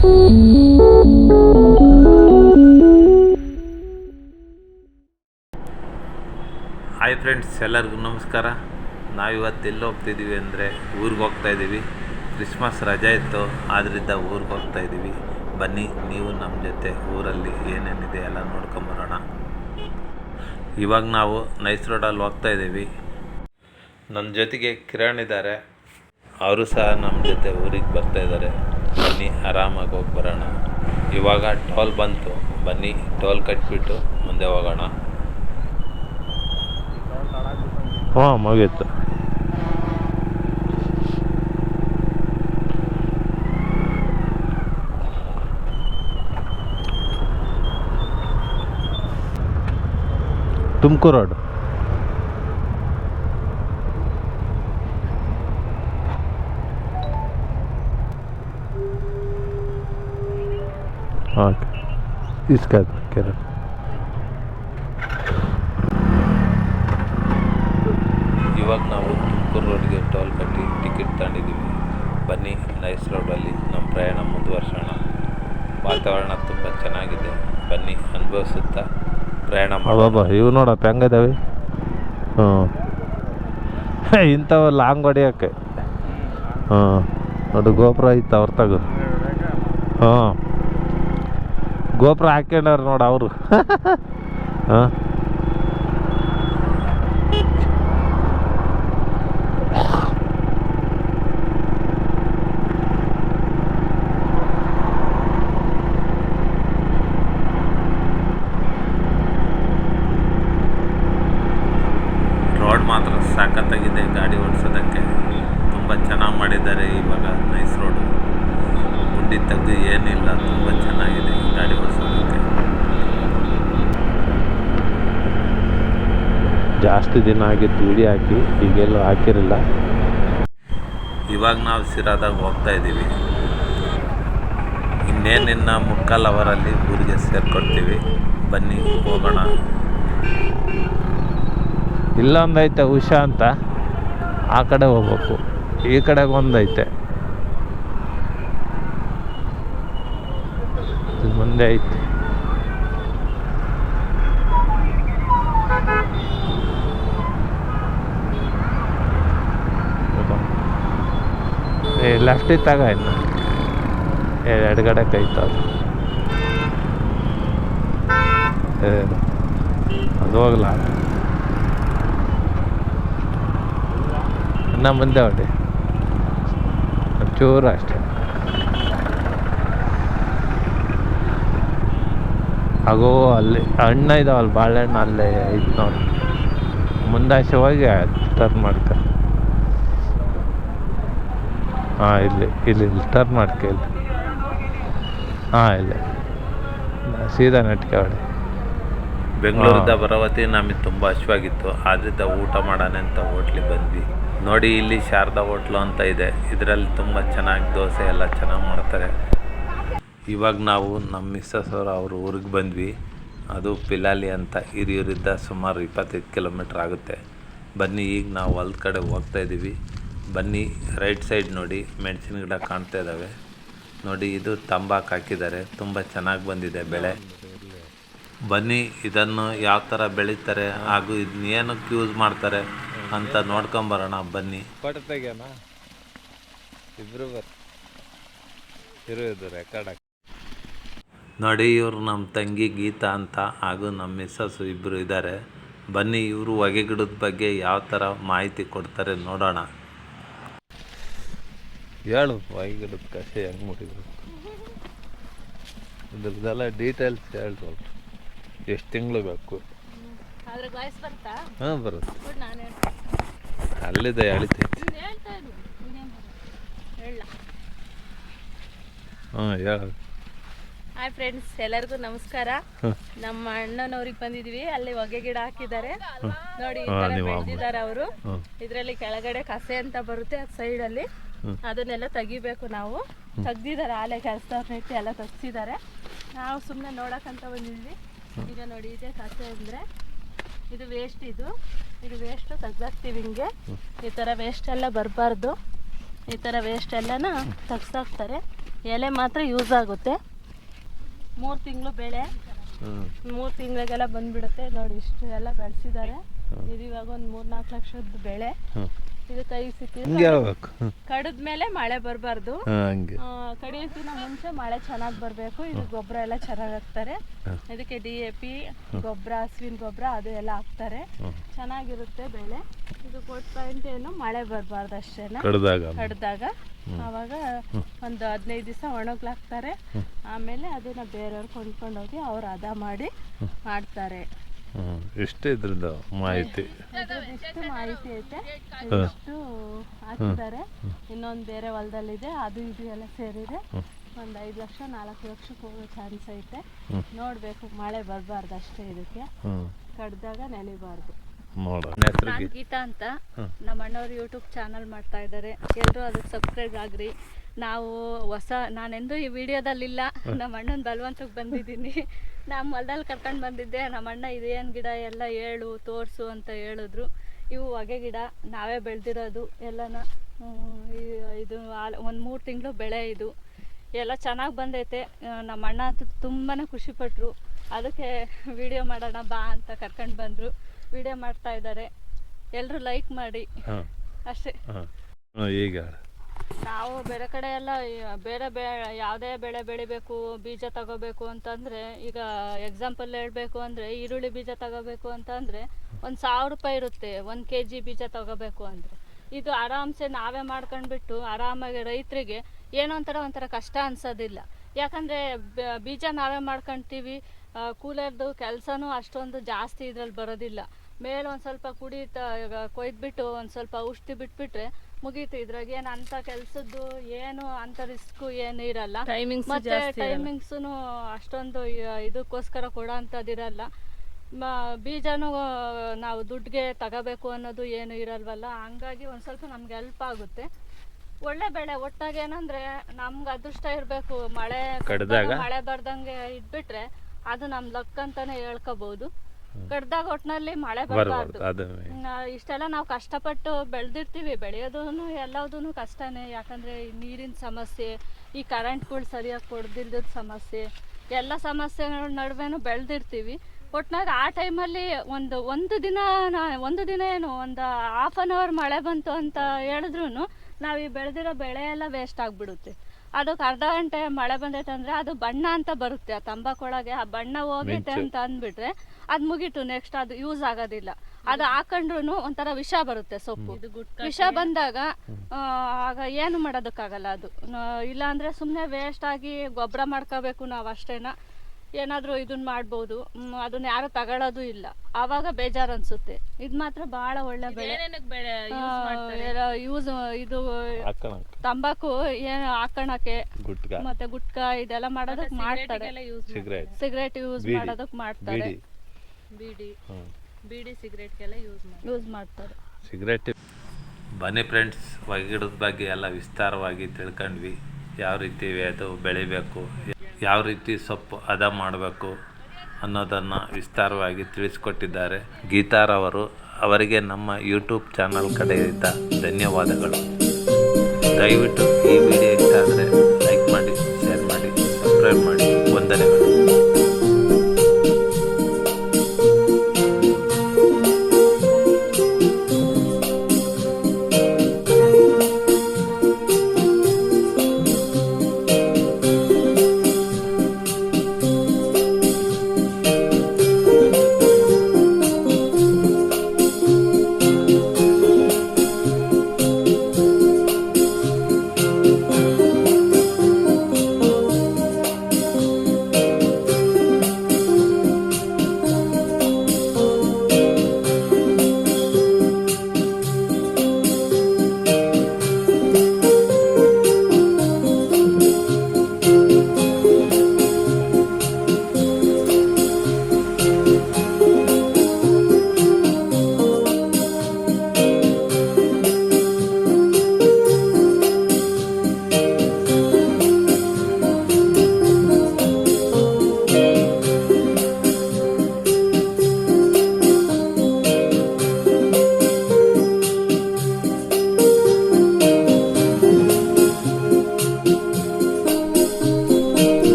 Hi friends ಎಲ್ಲರಿಗೂ ನಮಸ್ಕಾರ. ನಾವಿವತ್ತು ಎಲ್ಲಿ ಹೋಗ್ತಿದ್ದೀವಿ ಅಂದರೆ ಊರಿಗೆ ಹೋಗ್ತಾ ಇದ್ದೀವಿ. ಕ್ರಿಸ್ಮಸ್ ರಜೆ ಇತ್ತು ಆದ್ದರಿಂದ ಊರಿಗೆ ಹೋಗ್ತಾ ಇದ್ದೀವಿ. ಬನ್ನಿ, ನೀವು ನಮ್ಮ ಜೊತೆ ಊರಲ್ಲಿ ಏನೇನಿದೆ ಎಲ್ಲ ನೋಡ್ಕೊಂಬರೋಣ ಇವಾಗ ನಾವು ನೈಸ್ ರೋಡಲ್ಲಿ ಹೋಗ್ತಾ ಇದ್ದೀವಿ. ನನ್ನ ಜೊತೆಗೆ ಕಿರಣ್ ಇದ್ದಾರೆ. ಅವರು ಸಹ ನಮ್ಮ ಜೊತೆ ಊರಿಗೆ ಬರ್ತಾ ಇದ್ದಾರೆ. ಬನ್ನಿ, ಆರಾಮಾಗಿ ಹೋಗಿ ಬರೋಣ. ಇವಾಗ ಟೋಲ್ ಬಂತು. ಬನ್ನಿ, ಟೋಲ್ ಕಟ್ಬಿಟ್ಟು ಮುಂದೆ ಹೋಗೋಣ. ಹಾಂ, ಮುಗೀತು. ತುಮಕೂರು ರೋಡ್. ಓಕೆ ಇಸ್ಕಾದ ಕೆರೆ. ಇವಾಗ ನಾವು ತುಮಕೂರು ರೋಡ್ಗೆ ಟೋಲ್ ಕಟ್ಟಿ ಟಿಕೆಟ್ ತಗೊಂಡಿದ್ದೀವಿ. ಬನ್ನಿ ನೈಸ್ ರೋಡಲ್ಲಿ ನಮ್ಮ ಪ್ರಯಾಣ ಮುಂದುವರ್ಸೋಣ. ವಾತಾವರಣ ತುಂಬ ಚೆನ್ನಾಗಿದೆ. ಬನ್ನಿ ಅನುಭವಿಸುತ್ತಾ ಪ್ರಯಾಣ ಅಬ್ಬಬ್ಬ ಇವು ನೋಡಪ್ಪ ಹೆಂಗಿದಾವೆ? ಹ್ಞೂ. ಇಂಥವು ಲಾಂಗ್ ಹೊಡಿಯೋಕ್ಕೆ. ಹಾಂ ಅದು ಗೋಪುರ ಇತ್ತು ಅವ್ರ ತಗೋ. ಹಾಂ ಗೋಪುರ ಹಾಕ್ಯಂಡವ್ರು ನೋಡಿ ಅವರು. ಹಾಂ ರೋಡ್ ಮಾತ್ರ ಸಖತ್ತಾಗಿದೆ ಗಾಡಿ ಓಡಿಸೋದಕ್ಕೆ ತುಂಬ ಚೆನ್ನಾಗಿ ಮಾಡಿದ್ದಾರೆ ಇವಾಗ ನೈಸ್ ರೋಡು ಗುಡ್ಡಿ ತೆಗ್ದು ಏನಿಲ್ಲ ತುಂಬ ಚೆನ್ನಾಗಿದೆ ಗಾಡಿ ಓಡಿಸೋದಕ್ಕೆ ಜಾಸ್ತಿ ದಿನ ಆಗಿ ಧೂಳಿ ಹಾಕಿ ಈಗೆಲ್ಲೂ ಹಾಕಿರಲಿಲ್ಲ ಇವಾಗ ನಾವು ಸಿರಾದಾಗ ಹೋಗ್ತಾ ಇದ್ದೀವಿ. ಇನ್ನೇನಿನ್ನ ಮುಕ್ಕಾಲು ಅವರಲ್ಲಿ ಊರಿಗೆ ಸೇರ್ಕೊಳ್ತೀವಿ ಬನ್ನಿ ಹೋಗೋಣ. ಇಲ್ಲೊಂದೈತೆ ಉಷಾ ಅಂತ. ಆ ಕಡೆ ಹೋಗ್ಬೇಕು. ಈ ಕಡೆಗೆ ಒಂದೈತೆ. ಮುಂದೆ ಐತೆ. ಲೆಫ್ಟ್ ಇತ್ತಾಗ ಇನ್ನು ಎರಡುಗಡೆ ಕೈತದ ಅದು ಹೋಗ್ಲ? ಇನ್ನ ಮುಂದೆ ಹೊಡಿ. ಚೂರು ಅಷ್ಟೇ. ಆಗೋ, ಅಲ್ಲಿ ಹಣ್ಣ ಇದಾವಲ್ಲ, ಬಾಳೆಹಣ್ಣು ಅಲ್ಲೇ ಐತೆ ನೋಡಿ. ಮುಂದಾಚೆ ಹೋಗಿ ಟರ್ನ್ ಮಾಡ್ಕ. ಹಾಂ ಇಲ್ಲಿ ಇಲ್ಲಿ ಇಲ್ಲಿ ಟರ್ನ್ ಮಾಡ್ಕೆ ಇಲ್ಲಿ ಹಾಂ ಇಲ್ಲಿ. ಸೀದಾ ನೆಟ್ಕೆ ಹೊಡಿ ಬೆಂಗಳೂರಿಂದ ಬರವತಿ ನಮಗೆ ತುಂಬ ಹಶ್ವಾಗಿತ್ತು ಆದ್ದರಿಂದ ಊಟ ಮಾಡೋಣ ಅಂತ ಹೋಟ್ಲಿಗೆ ಬಂದ್ವಿ. ನೋಡಿ ಇಲ್ಲಿ ಶಾರದಾ ಹೋಟ್ಲು ಅಂತ ಇದೆ. ಇದರಲ್ಲಿ ತುಂಬ ಚೆನ್ನಾಗಿ ದೋಸೆ ಎಲ್ಲ ಚೆನ್ನಾಗಿ ಮಾಡ್ತಾರೆ. ಇವಾಗ ನಾವು ನಮ್ಮ ಮಿಸ್ಸಸ್ ಅವರು ಅವ್ರ ಊರಿಗೆ ಬಂದ್ವಿ. ಅದು ಪಿಲಾಲಿ ಅಂತ ಹಿರಿಯೂರಿಂದ ಸುಮಾರು ಇಪ್ಪತ್ತೈದು ಕಿಲೋಮೀಟ್ರ್ ಆಗುತ್ತೆ. ಬನ್ನಿ ಈಗ ನಾವು ಹೊಲದ ಕಡೆ ಹೋಗ್ತಾ ಇದ್ದೀವಿ ಬನ್ನಿ ರೈಟ್ ಸೈಡ್ ನೋಡಿ ಮೆಣಸಿನ ಗಿಡ ಕಾಣ್ತಾ ಇದ್ದಾವೆ ನೋಡಿ ಇದು ತಂಬಾಕು ಹಾಕಿದ್ದಾರೆ. ತುಂಬ ಚೆನ್ನಾಗಿ ಬಂದಿದೆ ಬೆಳೆ. ಬನ್ನಿ ಇದನ್ನು ಯಾವ ಥರ ಬೆಳೀತಾರೆ ಹಾಗೂ ಇದನ್ನ ಏನಕ್ಕೆ ಯೂಸ್ ಮಾಡ್ತಾರೆ ಅಂತ ನೋಡ್ಕೊಂಬರೋಣ ಬನ್ನಿ. ಇಬ್ರು ರೆಕಾರ್ಡ್ ನೋಡಿ ಇವರು ನಮ್ಮ ತಂಗಿ ಗೀತಾ ಅಂತ ಹಾಗೂ ನಮ್ಮ ಮಿಸ್ಸಸ್ಸು ಇಬ್ಬರು ಇದ್ದಾರೆ ಬನ್ನಿ ಇವರು ಹೊಗೆ ಗಿಡದ ಬಗ್ಗೆ ಯಾವ ಥರ ಮಾಹಿತಿ ಕೊಡ್ತಾರೆ ನೋಡೋಣ. ಹೇಳು ವೈಗಿಡದ ಕಷೆ ಹೆಂಗೆ ಮುಡಿಬೇಕು ಇದ್ರದ್ದೆಲ್ಲ ಡೀಟೇಲ್ಸ್ ಹೇಳಿ ಸ್ವಲ್ಪ ಎಷ್ಟು ತಿಂಗಳು ಬೇಕು? ಹಾಂ ಬರುತ್ತೆ. ಅಲ್ಲಿದೆ ಎಳಿತೈತಿ ಹಾಂ ಹೇಳು. ಹಾಯ್ ಫ್ರೆಂಡ್ಸ್ ಎಲ್ಲರಿಗೂ ನಮಸ್ಕಾರ. ನಮ್ಮ ಅಣ್ಣನವ್ರಿಗೆ ಬಂದಿದ್ವಿ ಅಲ್ಲಿ ಹೊಗೆ ಗಿಡ ಹಾಕಿದ್ದಾರೆ. ನೋಡಿ. ಬೆಳೆದಿದ್ದಾರೆ ಅವರು. ಇದರಲ್ಲಿ ಕೆಳಗಡೆ ಕಸೆ ಅಂತ ಬರುತ್ತೆ ಆ ಸೈಡ್ ಅಲ್ಲಿ. ಅದನ್ನೆಲ್ಲ ತೆಗಿಬೇಕು ನಾವು. ತೆಗ್ದಿದ್ದಾರೆ ಆಲೆ ಇಟ್ಟು ಎಲ್ಲ ತೆಗ್ಸಿದ್ದಾರೆ. ನಾವು ಸುಮ್ಮನೆ ನೋಡೋಕ್ಕಂತ ಬಂದಿದ್ವಿ. ಈಗ ನೋಡಿ ಇದೆ ಕಸೆ ಅಂದರೆ ಇದು ವೇಸ್ಟ್ ಇದು. ಇದು ವೇಸ್ಟು ತೆಗ್ದಾಕ್ತೀವಿ ಹಿಂಗೆ. ಈ ಥರ ವೇಸ್ಟ್ ಎಲ್ಲ ಬರಬಾರ್ದು. ಈ ಥರ ವೇಸ್ಟ್ ಎಲ್ಲನ ತೆಗ್ಸಾಕ್ತಾರೆ. ಎಲೆ ಮಾತ್ರ ಯೂಸ್ ಆಗುತ್ತೆ. ಮೂರು ತಿಂಗಳು ಬೆಳೆ. ಮೂರು ತಿಂಗಳಿಗೆಲ್ಲ ಬಂದ್ಬಿಡುತ್ತೆ. ನೋಡಿ ಇಷ್ಟು ಎಲ್ಲ ಬೆಳೆಸಿದ್ದಾರೆ. ಇದು ಇವಾಗ ಒಂದು ಮೂರು ನಾಲ್ಕು ಲಕ್ಷದ ಬೆಳೆ. ಇದು ಕೈ ಸಿಕ್ಕಿದ್ರೆ ಹ್ಮ್. ಮೇಲೆ ಮಳೆ ಬರಬಾರ್ದು. ಕಡಿಯೋಕ್ಕಿಂತ ಮುಂಚೆ ಮಳೆ ಚೆನ್ನಾಗಿ ಬರಬೇಕು. ಇದು ಗೊಬ್ಬರ ಎಲ್ಲ ಚೆನ್ನಾಗಿ ಹಾಕ್ತಾರೆ. ಇದಕ್ಕೆ ಡಿ ಎ ಪಿ ಗೊಬ್ಬರ ಹಸುವಿನ ಗೊಬ್ಬರ ಅದು ಎಲ್ಲ ಹಾಕ್ತಾರೆ. ಚೆನ್ನಾಗಿರುತ್ತೆ ಬೆಳೆ. ಇದು ಕೊಟ್ಟ ಪಾಯಿಂಟ್ ಏನು ಮಳೆ ಬರಬಾರ್ದು ಅಷ್ಟೇನ? ಕಡ್ದಾಗ. ಅವಾಗ ಆವಾಗ ಒಂದು ಹದಿನೈದು ದಿವಸ ಒಣಗ್ಲಾಕ್ತಾರೆ. ಆಮೇಲೆ ಅದನ್ನ ಬೇರೆಯವ್ರು ಕೊಂಡ್ಕೊಂಡೋಗಿ ಅವ್ರು ಹದ ಮಾಡಿ ಮಾಡ್ತಾರೆ. ಹ್ಮ್ ಇಷ್ಟೇ ಇದ್ರದ್ದು ಮಾಹಿತಿ. ಎಷ್ಟು ಇಷ್ಟು ಮಾಹಿತಿ ಐತೆ ಎಷ್ಟು ಹಾಕಿದ್ದಾರೆ. ಇನ್ನೊಂದು ಬೇರೆ ಹೊಲದಲ್ಲಿದೆ ಅದು ಇದು ಎಲ್ಲ ಸೇರಿದೆ. ಒಂದು ಐದು ಲಕ್ಷ ನಾಲ್ಕು ಲಕ್ಷಕ್ಕೆ ಹೋಗೋ ಚಾನ್ಸ್ ಐತೆ. ನೋಡಬೇಕು ಮಳೆ ಬರಬಾರ್ದು ಅಷ್ಟೇ ಇದಕ್ಕೆ. ಕಡ್ದಾಗ ನೆನಿಬಾರ್ದು. ನಾನು ಗೀತಾ ಅಂತ. ನಮ್ಮ ಅಣ್ಣವ್ರು ಯೂಟ್ಯೂಬ್ ಚಾನಲ್ ಮಾಡ್ತಾ ಇದ್ದಾರೆ ಎಲ್ಲರೂ ಅದಕ್ಕೆ ಸಬ್ಸ್ಕ್ರೈಬ್ ಆಗ್ರಿ. ನಾವು ಹೊಸ ನಾನೆಂದೂ ಈ ವಿಡಿಯೋದಲ್ಲಿಲ್ಲ ನಮ್ಮ ಅಣ್ಣನ ಬಲವಂತಕ್ಕೆ ಬಂದಿದ್ದೀನಿ. ನಮ್ಮ ಹೊಲ್ದಲ್ಲಿ ಕರ್ಕೊಂಡು ಬಂದಿದ್ದೆ ನಮ್ಮ ಅಣ್ಣ ಇದೇನು ಗಿಡ ಎಲ್ಲ ಹೇಳು ತೋರಿಸು ಅಂತ ಹೇಳಿದ್ರು. ಇವು ಹೊಗೆ ಗಿಡ ನಾವೇ ಬೆಳೆದಿರೋದು ಎಲ್ಲನ ಇದು ಒಂದು ಮೂರು ತಿಂಗಳು ಬೆಳೆ ಇದು. ಎಲ್ಲ ಚೆನ್ನಾಗಿ ಬಂದೈತೆ. ನಮ್ಮ ಅಣ್ಣ ಅಂತೂ ತುಂಬಾ ಖುಷಿಪಟ್ಟರು ಅದಕ್ಕೆ ವಿಡಿಯೋ ಮಾಡೋಣ ಬಾ ಅಂತ ಕರ್ಕೊಂಡು ಬಂದರು. ವಿಡಿಯೋ ಮಾಡ್ತಾ ಇದ್ದಾರೆ. ಎಲ್ಲರೂ ಲೈಕ್ ಮಾಡಿ. ಅಷ್ಟೇ. ಈಗ. ನಾವು ಬೇರೆ ಕಡೆ ಎಲ್ಲ ಬೇರೆ ಬೆ ಯಾವುದೇ ಬೆಳೆ ಬೆಳಿಬೇಕು, ಬೀಜ ತಗೋಬೇಕು ಅಂತಂದರೆ ಈಗ ಎಕ್ಸಾಂಪಲ್ ಹೇಳಬೇಕು ಅಂದರೆ ಈರುಳ್ಳಿ ಬೀಜ ತಗೋಬೇಕು ಅಂತಂದರೆ ಒಂದು ಸಾವಿರ ರೂಪಾಯಿ ಇರುತ್ತೆ, ಒಂದು ಕೆ ಜಿ ಬೀಜ ತಗೋಬೇಕು ಅಂದರೆ. ಇದು ಆರಾಮ್ಸೆ ನಾವೇ ಮಾಡ್ಕೊಂಡ್ಬಿಟ್ಟು ಆರಾಮಾಗಿ ರೈತರಿಗೆ ಏನೋ ಒಂಥರ ಒಂಥರ ಕಷ್ಟ ಅನ್ಸೋದಿಲ್ಲ. ಯಾಕಂದರೆ ಬೀಜ ನಾವೇ ಮಾಡ್ಕೊತೀವಿ ಕೂಲರ್ದು ಕೆಲಸನೂ ಅಷ್ಟೊಂದು ಜಾಸ್ತಿ ಇದ್ರಲ್ಲಿ ಬರೋದಿಲ್ಲ. ಮೇಲೆ ಒಂದು ಸ್ವಲ್ಪ ಕುಡಿತಾ ಇವಾಗ ಕೊಯ್ದುಬಿಟ್ಟು ಒಂದು ಸ್ವಲ್ಪ ಔಷಧಿ ಬಿಟ್ಬಿಟ್ರೆ ಮುಗೀತು. ಇದ್ರಾಗ ಏನು ಅಂಥ ಕೆಲಸದ್ದು ಏನು ಅಂಥ ರಿಸ್ಕು ಏನು ಇರಲ್ಲ. ಟೈಮಿಂಗ್ಸ್ ಮತ್ತೆ. ಟೈಮಿಂಗ್ಸು ಅಷ್ಟೊಂದು ಇದಕ್ಕೋಸ್ಕರ ಕೊಡೋ ಅಂಥದ್ದಿರಲ್ಲ ಮ- ಬೀಜನೂ ನಾವು ದುಡ್ಡಿಗೆ ತಗೋಬೇಕು ಅನ್ನೋದು ಏನು ಇರಲ್ವಲ್ಲ. ಹಂಗಾಗಿ ಒಂದು ಸ್ವಲ್ಪ ನಮ್ಗೆ ಹೆಲ್ಪ್ ಆಗುತ್ತೆ. ಒಳ್ಳೆ ಬೆಳೆ. ಒಟ್ಟಾಗಿ ಏನಂದ್ರೆ ನಮ್ಗೆ ಅದೃಷ್ಟ ಇರಬೇಕು. ಮಳೆ ಮಳೆ ಬರ್ದಂಗೆ ಇದ್ಬಿಟ್ರೆ ಅದು ನಮ್ಮ ಲಕ್ ಅಂತಾನೆ ಹೇಳ್ಕೋಬಹುದು ಕಡ್ದಾಗ ಒಟ್ನಲ್ಲಿ ಮಳೆ ಬರಬಾರ್ದು ಇಷ್ಟೆಲ್ಲ ನಾವು ಕಷ್ಟಪಟ್ಟು ಬೆಳೆದಿರ್ತೀವಿ. ಬೆಳೆಯೋದೂ ಎಲ್ಲದೂ ಕಷ್ಟನೇ. ಯಾಕಂದ್ರೆ ನೀರಿನ ಸಮಸ್ಯೆ ಈ ಕರೆಂಟ್ಗಳು ಸರಿಯಾಗಿ ಕೊಡ್ದಿಲ್ದ ಸಮಸ್ಯೆ ಎಲ್ಲ ಸಮಸ್ಯೆಗಳ ನಡುವೆನು ಬೆಳೆದಿರ್ತೀವಿ. ಒಟ್ನಾಗ ಆ ಟೈಮಲ್ಲಿ ಒಂದು ಒಂದು ದಿನ ಒಂದು ದಿನ ಏನು ಒಂದು ಹಾಫ್ ಆನ್ ಅವರ್ ಮಳೆ ಬಂತು ಅಂತ ಹೇಳಿದ್ರು ನಾವು ಈ ಬೆಳೆದಿರೋ ಬೆಳೆ ಎಲ್ಲ ವೇಸ್ಟ್ ಆಗಿಬಿಡುತ್ತೆ. ಅದಕ್ಕೆ ಅರ್ಧ ಗಂಟೆ ಮಳೆ ಬಂದೈತೆ ಅಂದರೆ ಅದು ಬಣ್ಣ ಅಂತ ಬರುತ್ತೆ. ಆ ತಂಬಾಕೊಳಗೆ ಆ ಬಣ್ಣ ಹೋಗೈತೆ ಅಂತ ಅಂದ್ಬಿಟ್ರೆ ಅದು ಮುಗಿತು ನೆಕ್ಸ್ಟ್ ಅದು ಯೂಸ್ ಆಗೋದಿಲ್ಲ. ಅದು ಹಾಕೊಂಡ್ರು ಒಂಥರ ವಿಷ ಬರುತ್ತೆ ಸೊಪ್ಪು. ವಿಷ ಬಂದಾಗ ಆ, ಆಗ ಏನು ಮಾಡೋದಕ್ಕಾಗಲ್ಲ ಅದು. ಇಲ್ಲ ಅಂದ್ರೆ ಸುಮ್ಮನೆ ವೇಸ್ಟ್ ಆಗಿ ಗೊಬ್ಬರ ಮಾಡ್ಕೋಬೇಕು ನಾವು ಅಷ್ಟೇನ. ಏನಾದರೂ ಇದನ್ನ ಮಾಡ್ಬೋದು. ಅದನ್ನ ಯಾರು ತಗೊಳ್ಳೋದು ಇಲ್ಲ. ಆವಾಗ ಬೇಜಾರು ಅನ್ಸುತ್ತೆ. ಇದು ಮಾತ್ರ ಬಹಳ ಒಳ್ಳೆ ಬೆಳೆ. ಯೂಸ್ ಇದು ತಂಬಾಕು ಏನು ಹಾಕೋಣಕ್ಕೆ ಗುಟ್ಕ. ಮತ್ತೆ ಗುಟ್ಕಾ ಇದೆಲ್ಲ ಮಾಡೋದಕ್ಕೆ ಮಾಡ್ತಾರೆ. ಸಿಗರೇಟ್ ಯೂಸ್ ಮಾಡೋದಕ್ ಮಾಡೋದಕ್ಕೆ ಮಾಡ್ತಾರೆ ಬೀಡಿ. ಬೀಡಿ ಹ್ಞೂ ಬೀಡಿ ಸಿಗರೇಟ್ಗೆಲ್ಲ ಯೂಸ್ ಮಾಡಿ ಯೂಸ್ ಮಾಡ್ತಾರೆ. ಸಿಗರೇಟ್. ಬನ್ನಿ ಫ್ರೆಂಡ್ಸ್ ಗಿಡದ ಬಗ್ಗೆ ಎಲ್ಲ ವಿಸ್ತಾರವಾಗಿ ತಿಳ್ಕೊಂಡ್ವಿ. ಯಾವ ರೀತಿ ಅದು ಬೆಳಿಬೇಕು ಯಾವ ರೀತಿ ಸೊಪ್ಪು ಹದ ಮಾಡಬೇಕು ಅನ್ನೋದನ್ನು ವಿಸ್ತಾರವಾಗಿ ತಿಳಿಸ್ಕೊಟ್ಟಿದ್ದಾರೆ ಗೀತಾರವರು ಅವರಿಗೆ ನಮ್ಮ ಯೂಟ್ಯೂಬ್ ಚಾನಲ್ ಕಡೆಯಿಂದ ಧನ್ಯವಾದಗಳು. ದಯವಿಟ್ಟು ಈ ವಿಡಿಯೋ